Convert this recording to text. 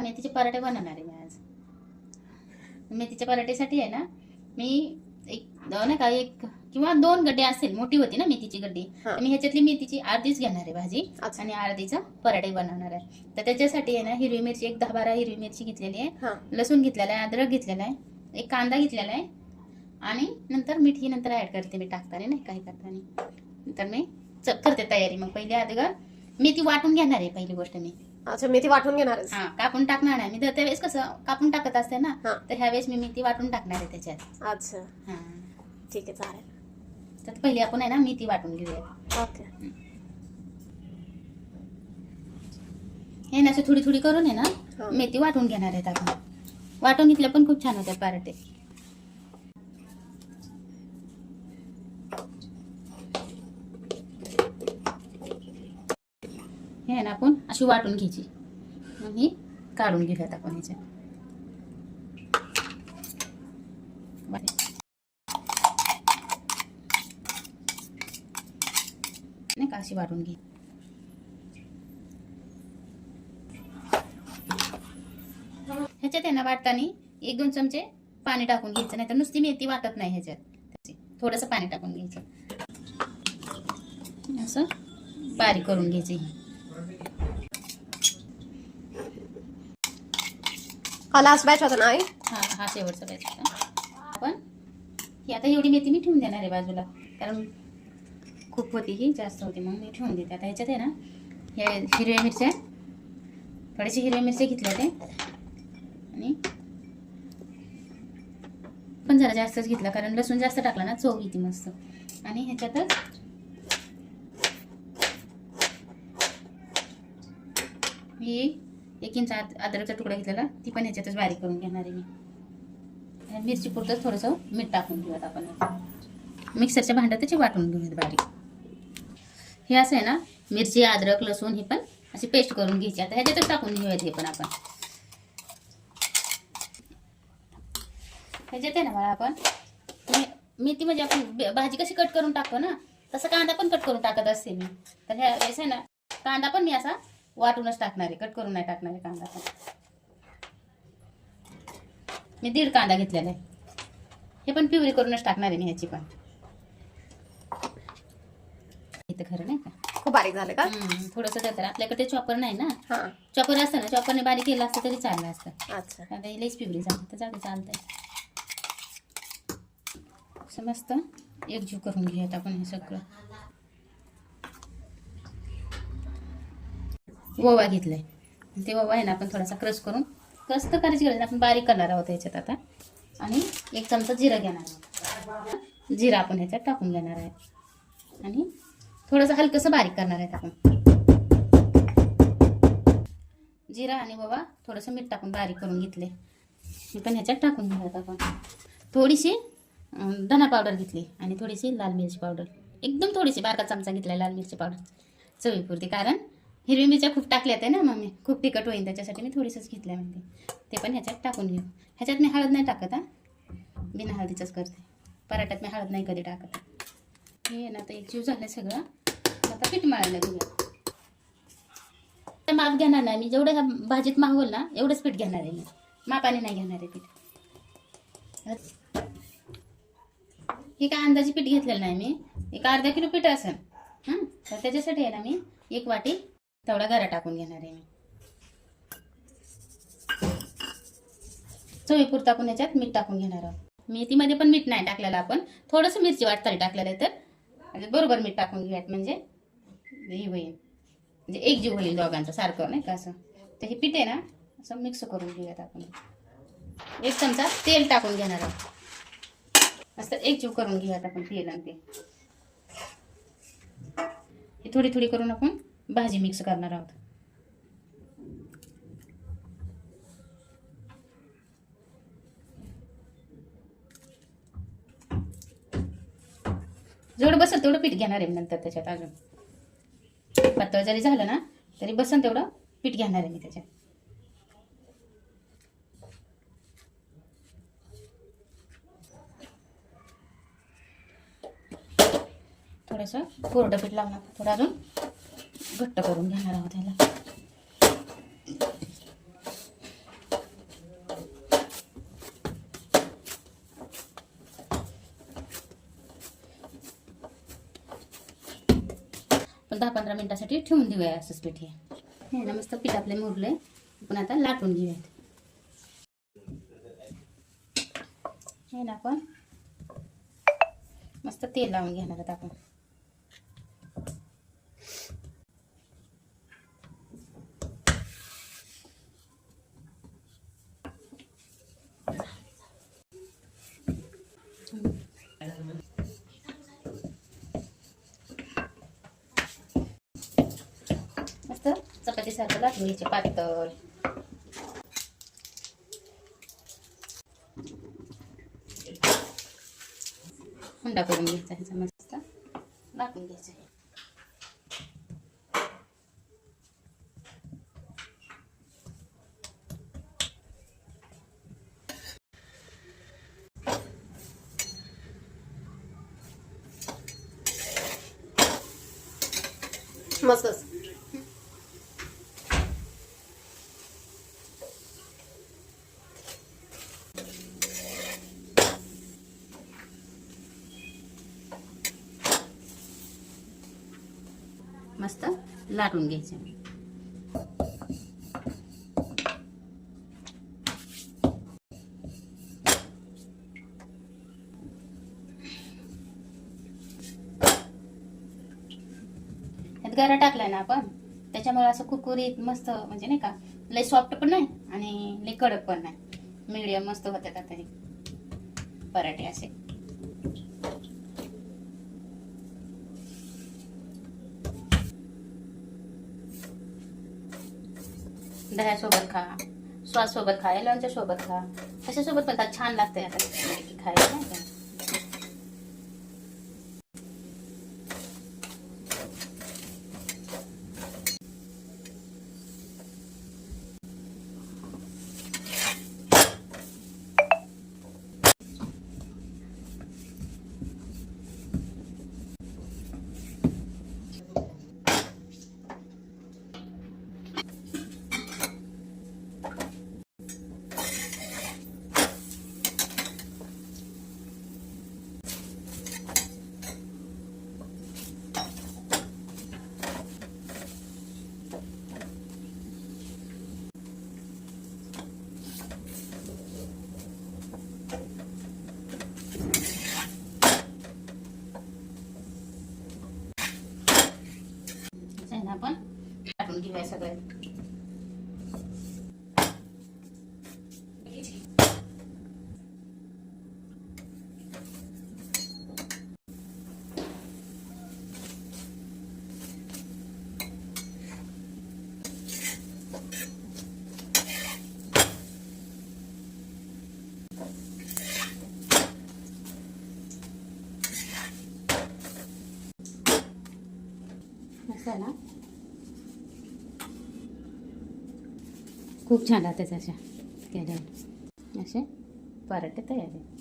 मेथीचे पराठे बनवणार आहे मी आज. मेथीच्या पराठेसाठी आहे ना मी एक नाही का एक किंवा दोन गड्डे असेल मोठी होती ना मेथीची गड्डी. तर मी ह्याच्यातली मेथीची अर्धीच घेणार आहे भाजी. आणि अर्धीचा पराठे बनवणार आहे. तर त्याच्यासाठी आहे ना हिरवी मिरची एक दहा बारा हिरवी मिरची घेतलेली आहे. हा. लसूण घेतलेला आहे अद्रक घेतलेला आहे एक कांदा घेतलेला आहे आणि नंतर मीठ ही नंतर ऍड करते मी टाकताना नाही काही करताना. नंतर मी करते तयारी. मग पहिली अगोदर मी ती वाटून घेणार आहे पहिली गोष्ट मी. अच्छा मेथी वाटून घेणार आहेस? हा कापून टाकणार नाही. मी तर त्यावेळेस कसं कापून टाकत असते ना हा. तर ह्यावेळेस मी मी ती वाटून टाकणार आहे त्याच्यात. अच्छा. हा. ठीक आहे चालेल. तर पहिली आपण आहे ना मी ती वाटून घेऊया. ओके. हे ना असं थोडी थोडी करून आहे हा. ना मेथी वाटून घेणार आहेत आपण. वाटून घेतल्या पण खूप छान होत्या पराठे हे आहे ना आपण अशी वाटून घ्यायची. मग ही काढून घेऊयात आपण ह्याच्या नाही का अशी वाटून घे. ह्याच्यात आहे ना वाटताना एक दोन चमचे पाणी टाकून घ्यायचं नाही तर नुसती मेथी वाटत नाही ह्याच्यात. त्याची थोडंसं पाणी टाकून घ्यायचं. असं बारीक करून घ्यायची हा लास्ट बॅच होता ना आई? हा हा शेवटचा बॅच होता. आपण ही आता एवढी मेथी मी ठेवून देणार आहे बाजूला. कारण खूप होती ही जास्त होती मग मी ठेवून देते. आता ह्याच्यात आहे ना हे हिरव्या मिरच्या थोडेसे हिरव्या मिरच्या घेतल्या ते आणि पण जरा जास्तच घेतला कारण लसूण जास्त टाकला ना चव येते मस्त. आणि ह्याच्यातच ही एक इंच अदरकचा अद्रकचा तुकडा घेतलेला ती पण ह्याच्यातच बारीक करून घेणार आहे मी. मिरची पुरतंच थोडंसं मीठ टाकून घेऊयात आपण. मिक्सरच्या भांड्यात त्याची वाटून घेऊयात बारीक. हे असं आहे ना मिरची अद्रक लसूण ही पण अशी पेस्ट करून घ्यायची. आता ह्याच्यातच टाकून घेऊयात हे पण आपण. ह्याच्यात आहे ना मला आपण. मी- मेथी म्हणजे आपण बे- भाजी कशी कट करून टाकतो ना तसं कांदा पण कट करून टाकत असते मी. तर ह्या वेळेस आहे ना कांदा पण मी असा वाटूनच टाकणार आहे. कट करून नाही टाकणार आहे कांदा पण. मी दीड कांदा घेतलेला आहे. हे पण पिवरी करूनच टाकणार आहे मी ह्याची पण. इथं खरं नाही का? खूप बारीक झाले का? थोडंसं तर. आपल्याकडे चॉपर नाही ना? हा. चॉपर असतं ना? चॉपरने बारीक केलं असतं तरी चाललं असतं. अच्छा. आता लईच पिवरी झाली. तर जाऊ चालतंय. असं मस्त एकजीव करून घेऊयात आपण हे सगळं. ओवा घेतलाय. ते ओवा आहे ना आपण थोडासा क्रश करून क्रश तर करायची गरज आपण बारीक करणार आहोत ह्याच्यात आता. आणि एक चमचा जिरं घेणार आहोत. जिरं आपण ह्याच्यात टाकून घेणार आहे. आणि थोडंसं हलकंसं बारीक करणार आहेत आपण. जिरा आणि ओवा थोडंसं मीठ टाकून बारीक करून घेतले हे पण ह्याच्यात टाकून घेऊयात आपण. थोडीशी धना पावडर घेतली आणि थोडीशी लाल मिरची पावडर. एकदम थोडीशी बारका चमचा घेतला लाल मिरची पावडर. चवीपुरती कारण हिरवी मिरच्या खूप टाकल्यात आहे ना मग मी खूप तिखट होईल त्याच्यासाठी मी थोडीसंच घेतल्या म्हणते. ते पण ह्याच्यात टाकून घेऊ. ह्याच्यात मी हळद नाही टाकत हा. बिना हळदीचंच करते. पराठ्यात मी हळद नाही कधी टाकत. हे ना आता एक जीव झालं सगळं. आता पीठ मळायला घेऊया. माप घेणार नाही मी. जेवढं ह्या भाजीत मागवल ना एवढंच पीठ घेणार आहे मी. मापाने नाही घेणार आहे पीठ. हे काय अंदाजे पीठ घेतलेलं नाही मी. एक अर्धा किलो पीठ असेल. हां? तर त्याच्यासाठी आहे ना मी एक वाटी तेवढा गरा टाकून घेणार आहे मी. चवीपुरता आपण याच्यात मीठ टाकून घेणार आहोत. मेथीमध्ये पण मीठ नाही टाकलेलं आपण. थोडंसं मिरची वाटताना टाकलेलं आहे तर. बरोबर मीठ टाकून घेऊयात म्हणजे हे होईल. म्हणजे एक जीव होईल दोघांचं सारखं नाही का असं. तर हे पीठ आहे ना असं मिक्स करून घेऊयात आपण. एक चमचा तेल टाकून घेणार आहोत. असं एक जीव करून घेऊयात आपण तेल आणि ते. हे थोडी थोडी करून आपण भाजी मिक्स करणार आहोत. जेवढं बसेल तेवढं पीठ घेणार आहे मी नंतर त्याच्यात अजून. पातळ जरी झालं ना तरी बसन तेवढं पीठ घेणार आहे मी त्याच्यात. थोडंसं कोरडं पीठ लावणार थोडं अजून. घट्ट करून घेणार आहोत त्याला पण दहा पंधरा मिनिटासाठी ठेवून देऊया असंच पीठ हे. ना मस्त पीठ आपले मुरले आपण आता लाटून घेऊयात. हे ना आपण मस्त तेल लावून घेणार आहोत आपण. मस्त चपातीसारखं लाटून घ्यायचे पातळ हुंडा करून घ्यायचा ह्याचा मस्त लाटून घ्यायचं मस्तच मस्त लाटून घ्यायचे ह्यात गरा टाकलाय ना आपण त्याच्यामुळे असं कुरकुरीत मस्त म्हणजे नाही का लय सॉफ्ट पण नाही आणि लय कडक पण नाही. मीडियम मस्त होतात आता पराठे असे. दह्यासोबत खा श्वास सोबत खा लोणच्या सोबत खा. कशासोबत पण छान लागते आता. खायला नाही का असं आहे ना आपण टाकून घेऊया सगळे असं आहे ना? खूप छान राहतात अशा. केल्यावर असे पराठे तयार आहे